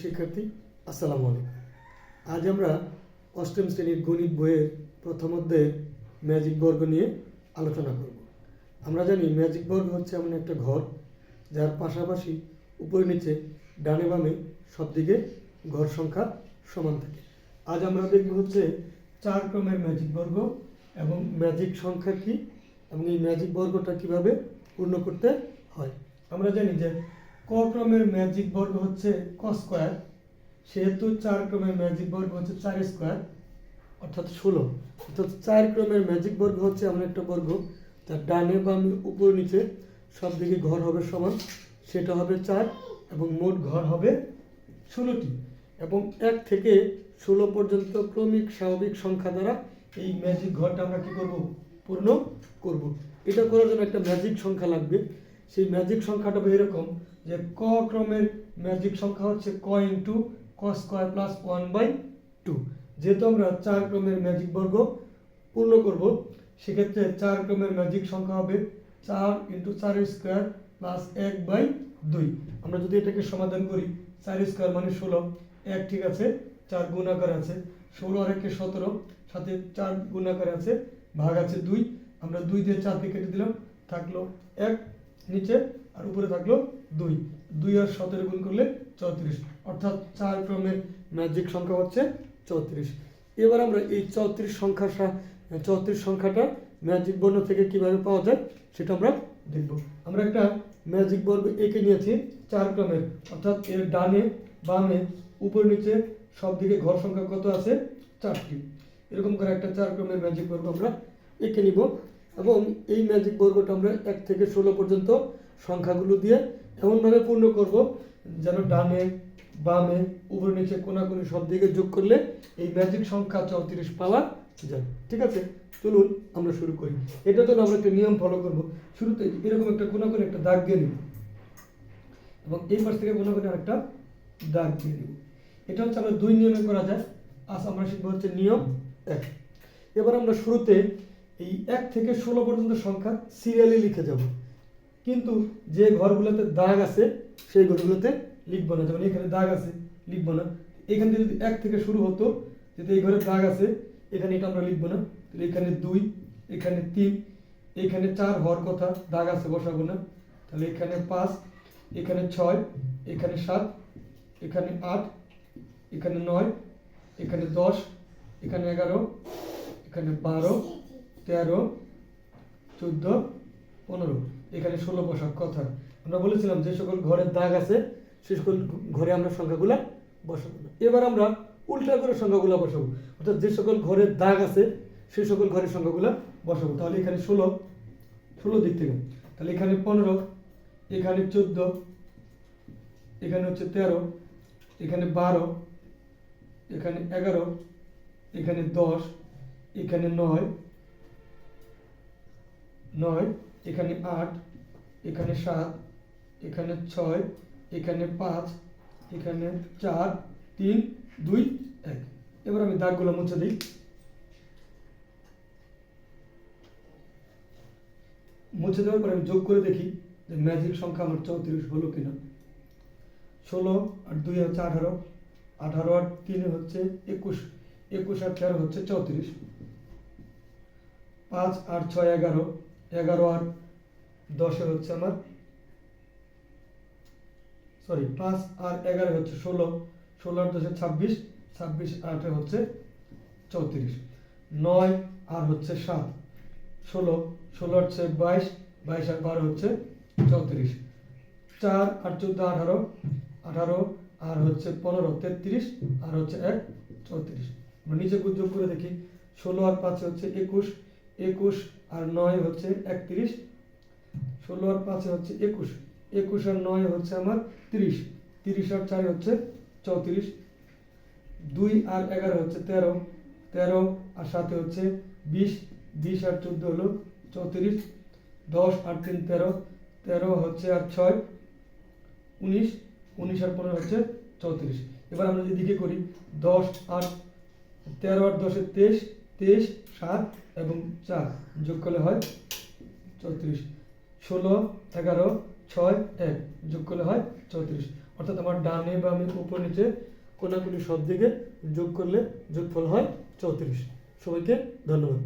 শিক্ষার্থী, আসসালামু আলাইকুম। আজ আমরা অষ্টম শ্রেণির গণিত বইয়ের প্রথম অধ্যায়ের ম্যাজিক বর্গ নিয়ে আলোচনা করব। আমরা জানি ম্যাজিক বর্গ হচ্ছে এমন একটা ঘর, যার পাশাপাশি উপরে নিচে ডানে বামে সব দিকে ঘর সংখ্যা সমান থাকে। আজ আমরা দেখব হচ্ছে চার ক্রমের ম্যাজিক বর্গ এবং ম্যাজিক সংখ্যা কি এবং এই ম্যাজিক বর্গটা কীভাবে পূর্ণ করতে হয়। আমরা জানি যে ক ক্রমের ম্যাজিক বর্গ হচ্ছে ক স্কোয়ার, সেহেতু চার ক্রমের ম্যাজিক বর্গ হচ্ছে চার স্কোয়ার, অর্থাৎ ষোলো। অর্থাৎ চার ক্রমের ম্যাজিক বর্গ হচ্ছে এমন একটা বর্গ, যার ডানে বামে উপর নিচে সব দিকে ঘর হবে সমান, সেটা হবে চার এবং মোট ঘর হবে ষোলোটি। এবং এক থেকে ষোলো পর্যন্ত ক্রমিক স্বাভাবিক সংখ্যা দ্বারা এই ম্যাজিক ঘরটা আমরা কি করব? পূর্ণ করব। এটা করার জন্য একটা ম্যাজিক সংখ্যা লাগবে। সেই ম্যাজিক সংখ্যাটা এরকম যে ক ক্রমের ম্যাজিক সংখ্যা হচ্ছে ক ইন্টু ক square plus one by two. যেহেতু আমরা চার ক্রমের ম্যাজিক বর্গ পূর্ণ করব, সেক্ষেত্রে চার ক্রমের ম্যাজিক সংখ্যা হবে চার ইন্টু চার স্কোয়ার প্লাস এক বাই দুই। আমরা যদি এটাকে সমাধান করি, চার স্কোয়ার মানে ষোলো, এক ঠিক আছে, চার গুণাকার আছে, ষোলো আর একে সতেরো, সাথে চার গুণাকার আছে, ভাগ আছে দুই। আমরা দুই দিয়ে চারকে কেটে দিলাম, থাকল এক, নিচে আর উপরে থাকল দুই। দুই আর সতেরো গুণ করলে চৌত্রিশ। অর্থাৎ চার ক্রমের ম্যাজিক সংখ্যা হচ্ছে চৌত্রিশ। এবার আমরা এই চৌত্রিশ সংখ্যা চৌত্রিশ সংখ্যাটা ম্যাজিক বর্ণ থেকে কীভাবে পাওয়া যায় সেটা আমরা দেখব। আমরা একটা ম্যাজিক বর্গ এঁকে নিয়েছি চার ক্রমের অর্থাৎ এর ডানে, বামে, উপর নিচে সব দিকে ঘর সংখ্যা কত আছে? চারটি। এরকম করে একটা চার ক্রমের ম্যাজিক বর্গ আমরা এঁকে নিব। এবং এই ম্যাজিক বর্গটা আমরা এক থেকে ষোলো পর্যন্ত সংখ্যাগুলো দিয়ে এমনভাবে পূর্ণ করব যেন ডানে, বামে, উপর, নিচে, কোনাকুনি সব দিকে যোগ করলে এই ম্যাজিক সংখ্যা চৌত্রিশ পাওয়া যায়। ঠিক আছে? চলুন আমরা শুরু করি। এটা জন্য আমরা একটা নিয়ম ফলো করব। শুরুতে এরকম একটা কোনাকুনি, একটা দাগ দিয়ে নিব। এবং এই পাশ থেকে কোনাকুনি একটা দাগ দিয়ে নিব। এটা হচ্ছে আমরা দুই নিয়মে করা যায়। আজ আমরা শিখব হচ্ছে নিয়ম এক। এবার আমরা শুরুতে এই এক থেকে ষোলো পর্যন্ত সংখ্যা সিরিয়ালি লিখে যাব। কিন্তু যে ঘরগুলোতে দাগ আছে, সেই ঘরগুলোতে লিখব না। যেমন এখানে দাগ আছে, লিখব না। এখান থেকে যদি এক থেকে শুরু হতো যেতে এই ঘরে দাগ আছে, এখানে এটা আমরা লিখব না। তাহলে এখানে দুই, এখানে তিন, এখানে চার হওয়ার কথা, দাগ আছে, বসাবো না। তাহলে এখানে পাঁচ, এখানে ছয়, এখানে সাত, এখানে আট, এখানে নয়, এখানে দশ, এখানে এগারো, এখানে বারো, তেরো, চোদ্দ পনেরো। এখানে ষোলো বসার কথা। আমরা বলেছিলাম যে সকল ঘরের দাগ আছে, সে সকল ঘরে আমরা সংখ্যাগুলো বসাবো এবার আমরা উল্টা করে সংখ্যাগুলো বসাবো। অর্থাৎ যে সকল ঘরের দাগ আছে, সে সকল ঘরের সংখ্যাগুলো বসাবো। তাহলে এখানে ষোলো ষোলো দিক থেকে। তাহলে এখানে পনেরো, এখানে চোদ্দ, এখানে হচ্ছে তেরো, এখানে বারো, এখানে এগারো, এখানে দশ, এখানে নয় নয় এখানে আট, এখানে সাত, এখানে ছয়, এখানে পাঁচ, এখানে চার, তিন, দুই, এক। এবার আমি দাগগুলো মুছে দিই। মুছে দেওয়ার পরে আমি যোগ করে দেখি যে ম্যাজিক সংখ্যা আমার চৌত্রিশ হলো কিনা। ষোলো আর দুই হচ্ছে আঠারো আঠারো আর তিনে হচ্ছে একুশ একুশ আর তেরো হচ্ছে চৌত্রিশ। পাঁচ আর ছয় এগারো এগারো আর দশের হচ্ছে আমার সরি পাঁচ আর এগারো হচ্ছে ষোলো ষোলো আর দশে ছাব্বিশ ছাব্বিশ আটে হচ্ছে চৌত্রিশ, নয় আর হচ্ছে সাত, ষোলো ষোলো হচ্ছে বাইশ বাইশ আর বারো হচ্ছে চৌত্রিশ, চার আর চোদ্দ আঠারো আঠারো আর হচ্ছে পনেরো, তেত্রিশ আর হচ্ছে এক, চৌত্রিশ নিচে যোগ করে দেখি, ষোলো আর পাঁচে হচ্ছে একুশ একুশ আর নয় হচ্ছে একত্রিশ, ষোলো আর পাঁচে হচ্ছে একুশ। একুশ আর নয় হচ্ছে আমার তিরিশ। তিরিশ আর চারে হচ্ছে চৌত্রিশ। দুই আর এগারো হচ্ছে তেরো। তেরো আর সাথে হচ্ছে বিশ। বিশ আর চোদ্দ হলো চৌত্রিশ। দশ আর তিন তেরো। তেরো হচ্ছে আর ছয়। উনিশ। উনিশ আর পনেরো হচ্ছে চৌত্রিশ। এবার আমরা যদি দিকে করি, দশ আর তেরো আর দশে তেইশ। তেইশ, সাত এবং চার যোগ করলে হয় চৌত্রিশ। ষোলো, এগারো, ছয়, এক যোগ করলে হয় চৌত্রিশ। অর্থাৎ আমার ডানে বা আমি উপর নিচে কোনাকুনি সব দিকে যোগ করলে যোগফল হয় চৌত্রিশ। সবাইকে ধন্যবাদ।